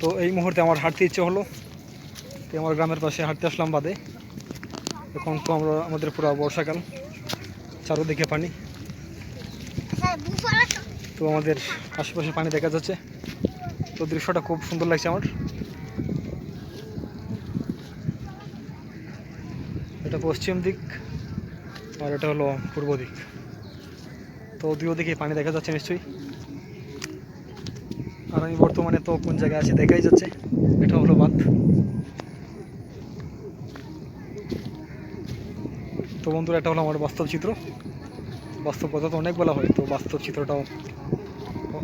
তো এই মুহূর্তে আমার হাঁটতে ইচ্ছে হলো। তো আমার গ্রামের পাশে হাঁটতে আসলাম বাদে। এখন তো আমরা, আমাদের পুরো বর্ষাকাল, চারোদিকে পানি। তো আমাদের আশেপাশে পানি দেখা যাচ্ছে। তো দৃশ্যটা খুব সুন্দর লাগছে আমার। এটা পশ্চিম দিক আর এটা হলো পূর্ব দিক। তো দুই দিকে পানি দেখা যাচ্ছে নিশ্চয়ই। আর আমি বর্তমানে তো কোন জায়গায় আছি দেখাই যাচ্ছে। এটা হলো বাঁধ। তো বন্ধুরা, এটা হলো আমার বাস্তব চিত্র। বাস্তব কথা তো অনেক বলা হয়, তো বাস্তব চিত্রটাও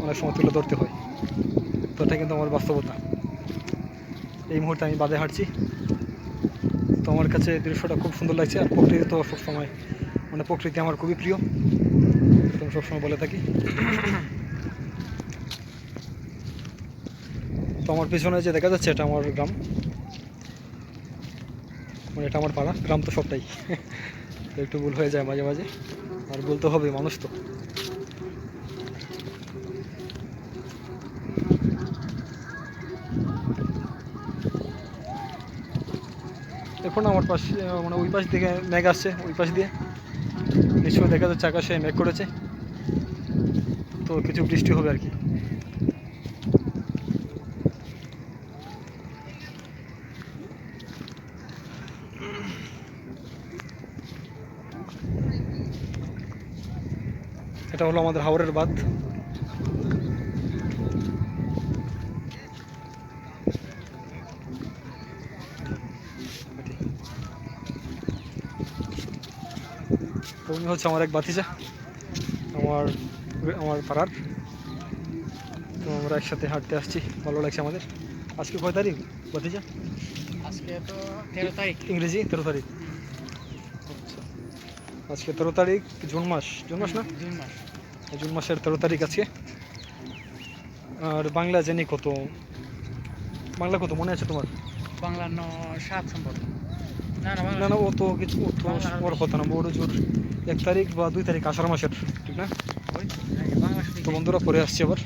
অনেক সময় তুলে ধরতে হয়। তো এটা কিন্তু আমার বাস্তবতা। এই মুহূর্তে আমি বাদে হাঁটছি। তো আমার কাছে দৃশ্যটা খুব সুন্দর লাগছে, আর প্রকৃতি তো সবসময় মানে প্রকৃতি আমার খুবই প্রিয়। আমি সবসময় বলে থাকি। তো আমার পিছনে যে দেখা যাচ্ছে, এটা আমার গ্রাম। মানে এটা আমার পাড়া, গ্রাম তো সবটাই। একটু ভুল হয়ে যায় মাঝে মাঝে। আর বলতে হবে মানুষ তো। এখন আমার পাশে মানে ওই পাশ দিকে মেঘ আসছে, ওই পাশ দিয়ে। নিশ্চয়ই দেখা যাচ্ছে আকাশে মেঘ করেছে। তো কিছু বৃষ্টি হবে আর কি। এটা হলো আমাদের হাওড়ের বাঁধ। তো উনি হচ্ছে আমার এক বাতিজা আমার আমার পাড়ার। তো আমরা একসাথে হাঁটতে আসছি ভালো লাগছে আমাদের। আজকে কয় তারিখ বাতিজা আজকে তো তেরো তারিখ। ইংরেজি তেরো তারিখ। আজকে তেরো তারিখ জুন মাস জুন মাস না? জুন মাস। জুন মাসের তেরো তারিখ আজকে। আর বাংলা জানি কত? বাংলা কত মনে আছে তোমার? বাংলা ন সাত সম্ভব। না না না ও তো কিছু বড় কথা না বড় জোর। এক তারিখ বা দুই তারিখ আষাঢ় মাসের ঠিক না? বাংলা তো বন্ধুরা পরে আসছি আবার।